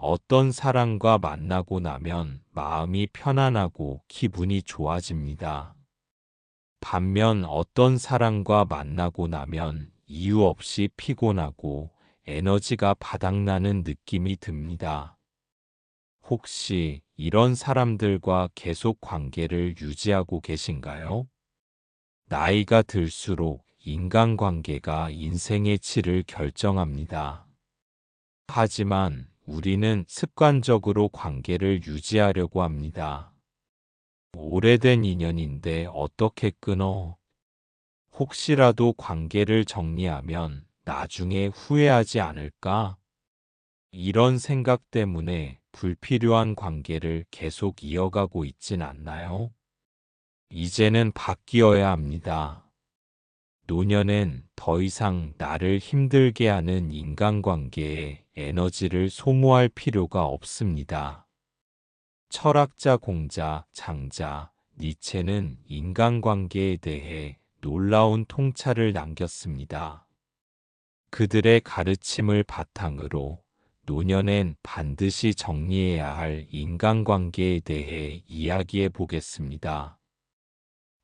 어떤 사람과 만나고 나면 마음이 편안하고 기분이 좋아집니다. 반면 어떤 사람과 만나고 나면 이유 없이 피곤하고 에너지가 바닥나는 느낌이 듭니다. 혹시 이런 사람들과 계속 관계를 유지하고 계신가요? 나이가 들수록 인간관계가 인생의 질을 결정합니다. 하지만 우리는 습관적으로 관계를 유지하려고 합니다. 오래된 인연인데 어떻게 끊어? 혹시라도 관계를 정리하면 나중에 후회하지 않을까? 이런 생각 때문에 불필요한 관계를 계속 이어가고 있진 않나요? 이제는 바뀌어야 합니다. 노년엔 더 이상 나를 힘들게 하는 인간관계에 에너지를 소모할 필요가 없습니다. 철학자 공자, 장자, 니체는 인간관계에 대해 놀라운 통찰을 남겼습니다. 그들의 가르침을 바탕으로 노년엔 반드시 정리해야 할 인간관계에 대해 이야기해 보겠습니다.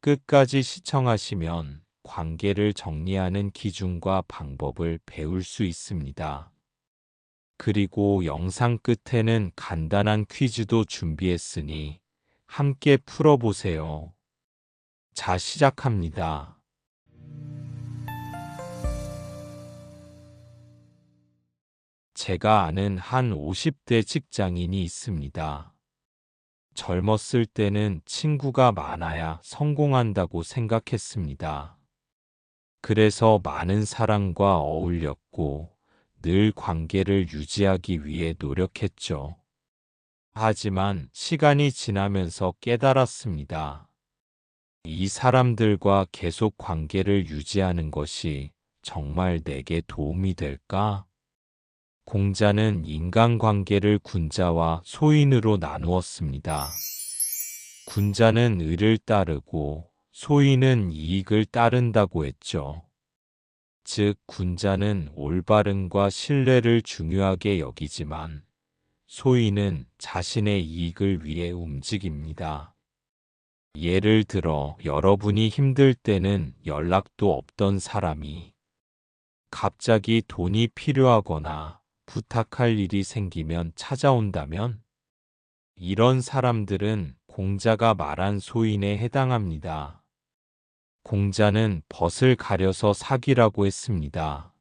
끝까지 시청하시면 관계를 정리하는 기준과 방법을 배울 수 있습니다. 그리고 영상 끝에는 간단한 퀴즈도 준비했으니 함께 풀어보세요. 자, 시작합니다. 제가 아는 한 50대 직장인이 있습니다. 젊었을 때는 친구가 많아야 성공한다고 생각했습니다. 그래서 많은 사람과 어울렸고 늘 관계를 유지하기 위해 노력했죠. 하지만 시간이 지나면서 깨달았습니다. 이 사람들과 계속 관계를 유지하는 것이 정말 내게 도움이 될까? 공자는 인간관계를 군자와 소인으로 나누었습니다. 군자는 의를 따르고 소인은 이익을 따른다고 했죠. 즉, 군자는 올바름과 신뢰를 중요하게 여기지만 소인은 자신의 이익을 위해 움직입니다. 예를 들어 여러분이 힘들 때는 연락도 없던 사람이 갑자기 돈이 필요하거나 부탁할 일이 생기면 찾아온다면 이런 사람들은 공자가 말한 소인에 해당합니다. 공자는 벗을 가려서 사기라고 했습니다.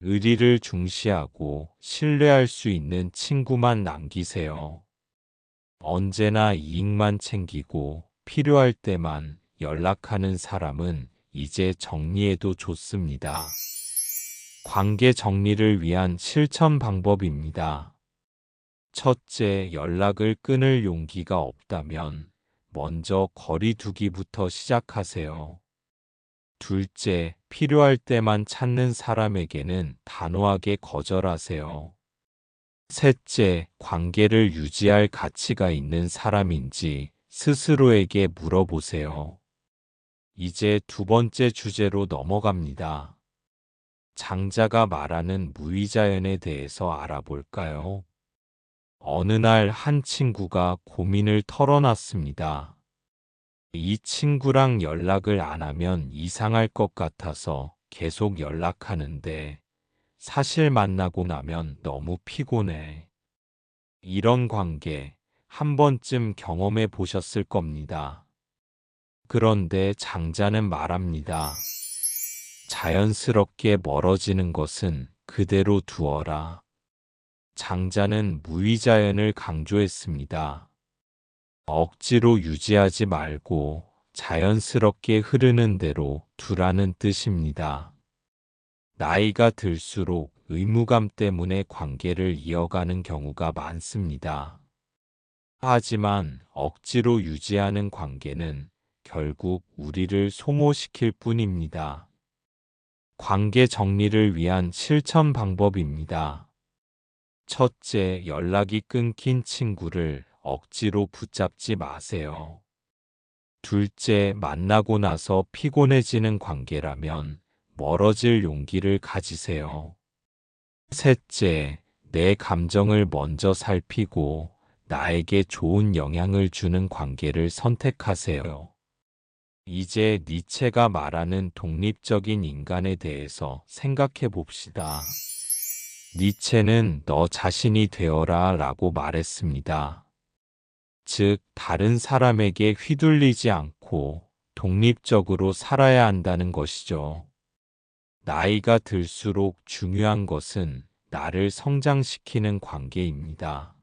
의리를 중시하고 신뢰할 수 있는 친구만 남기세요. 언제나 이익만 챙기고 필요할 때만 연락하는 사람은 이제 정리해도 좋습니다. 관계 정리를 위한 실천 방법입니다. 첫째, 연락을 끊을 용기가 없다면 먼저 거리 두기부터 시작하세요. 둘째, 필요할 때만 찾는 사람에게는 단호하게 거절하세요. 셋째, 관계를 유지할 가치가 있는 사람인지 스스로에게 물어보세요. 이제 두 번째 주제로 넘어갑니다. 장자가 말하는 무의자연에 대해서 알아볼까요? 어느 날 한 친구가 고민을 털어놨습니다. 이 친구랑 연락을 안 하면 이상할 것 같아서 계속 연락하는데 사실 만나고 나면 너무 피곤해. 이런 관계 한 번쯤 경험해 보셨을 겁니다. 그런데 장자는 말합니다. 자연스럽게 멀어지는 것은 그대로 두어라. 장자는 무의자연을 강조했습니다. 억지로 유지하지 말고 자연스럽게 흐르는 대로 두라는 뜻입니다. 나이가 들수록 의무감 때문에 관계를 이어가는 경우가 많습니다. 하지만 억지로 유지하는 관계는 결국 우리를 소모시킬 뿐입니다. 관계 정리를 위한 실천 방법입니다. 첫째, 연락이 끊긴 친구를 억지로 붙잡지 마세요. 둘째, 만나고 나서 피곤해지는 관계라면 멀어질 용기를 가지세요. 셋째, 내 감정을 먼저 살피고 나에게 좋은 영향을 주는 관계를 선택하세요. 이제 니체가 말하는 독립적인 인간에 대해서 생각해 봅시다. 니체는 너 자신이 되어라 라고 말했습니다. 즉, 다른 사람에게 휘둘리지 않고 독립적으로 살아야 한다는 것이죠. 나이가 들수록 중요한 것은 나를 성장시키는 관계입니다.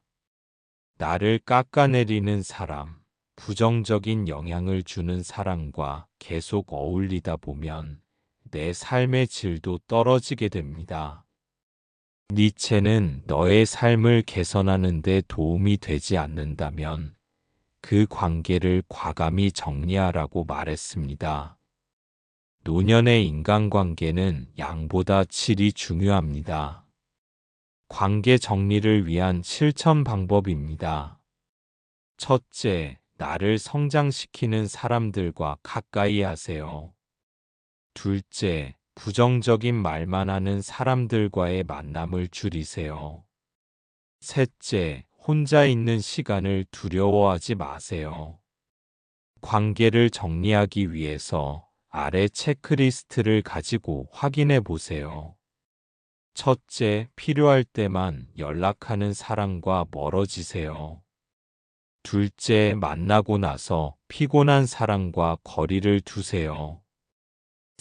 나를 깎아내리는 사람, 부정적인 영향을 주는 사람과 계속 어울리다 보면 내 삶의 질도 떨어지게 됩니다. 니체는 너의 삶을 개선하는 데 도움이 되지 않는다면 그 관계를 과감히 정리하라고 말했습니다. 노년의 인간관계는 양보다 질이 중요합니다. 관계 정리를 위한 실천 방법입니다. 첫째, 나를 성장시키는 사람들과 가까이 하세요. 둘째, 부정적인 말만 하는 사람들과의 만남을 줄이세요. 셋째, 혼자 있는 시간을 두려워하지 마세요. 관계를 정리하기 위해서 아래 체크리스트를 가지고 확인해 보세요. 첫째, 필요할 때만 연락하는 사람과 멀어지세요. 둘째, 만나고 나서 피곤한 사람과 거리를 두세요.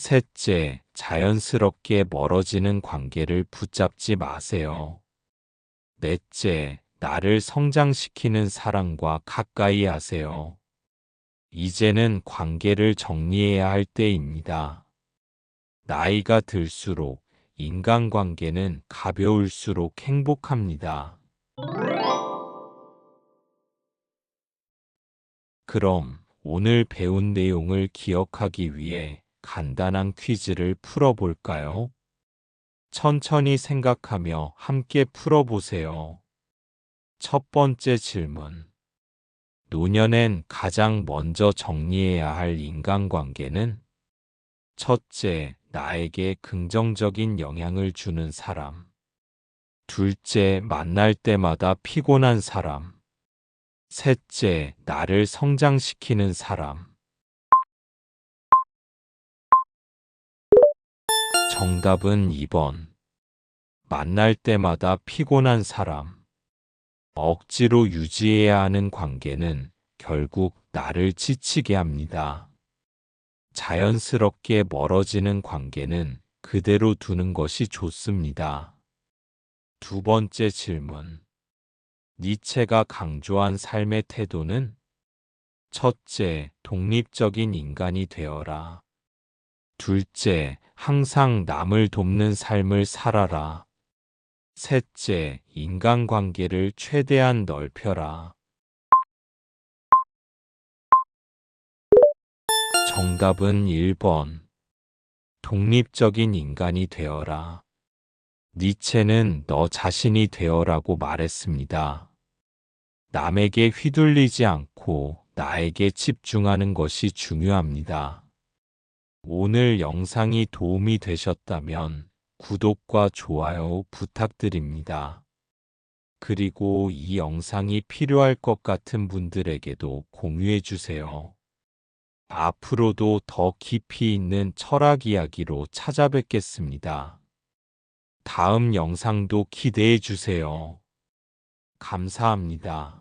셋째, 자연스럽게 멀어지는 관계를 붙잡지 마세요. 넷째, 나를 성장시키는 사람과 가까이 하세요. 이제는 관계를 정리해야 할 때입니다. 나이가 들수록 인간관계는 가벼울수록 행복합니다. 그럼 오늘 배운 내용을 기억하기 위해 간단한 퀴즈를 풀어볼까요? 천천히 생각하며 함께 풀어보세요. 첫 번째 질문. 노년엔 가장 먼저 정리해야 할 인간관계는 첫째, 나에게 긍정적인 영향을 주는 사람. 둘째, 만날 때마다 피곤한 사람. 셋째, 나를 성장시키는 사람. 정답은 2번. 만날 때마다 피곤한 사람. 억지로 유지해야 하는 관계는 결국 나를 지치게 합니다. 자연스럽게 멀어지는 관계는 그대로 두는 것이 좋습니다. 두 번째 질문. 니체가 강조한 삶의 태도는 첫째, 독립적인 인간이 되어라. 둘째, 항상 남을 돕는 삶을 살아라. 셋째, 인간관계를 최대한 넓혀라. 정답은 1번. 독립적인 인간이 되어라. 니체는 너 자신이 되어라고 말했습니다. 남에게 휘둘리지 않고 나에게 집중하는 것이 중요합니다. 오늘 영상이 도움이 되셨다면 구독과 좋아요 부탁드립니다. 그리고 이 영상이 필요할 것 같은 분들에게도 공유해 주세요. 앞으로도 더 깊이 있는 철학 이야기로 찾아뵙겠습니다. 다음 영상도 기대해 주세요. 감사합니다.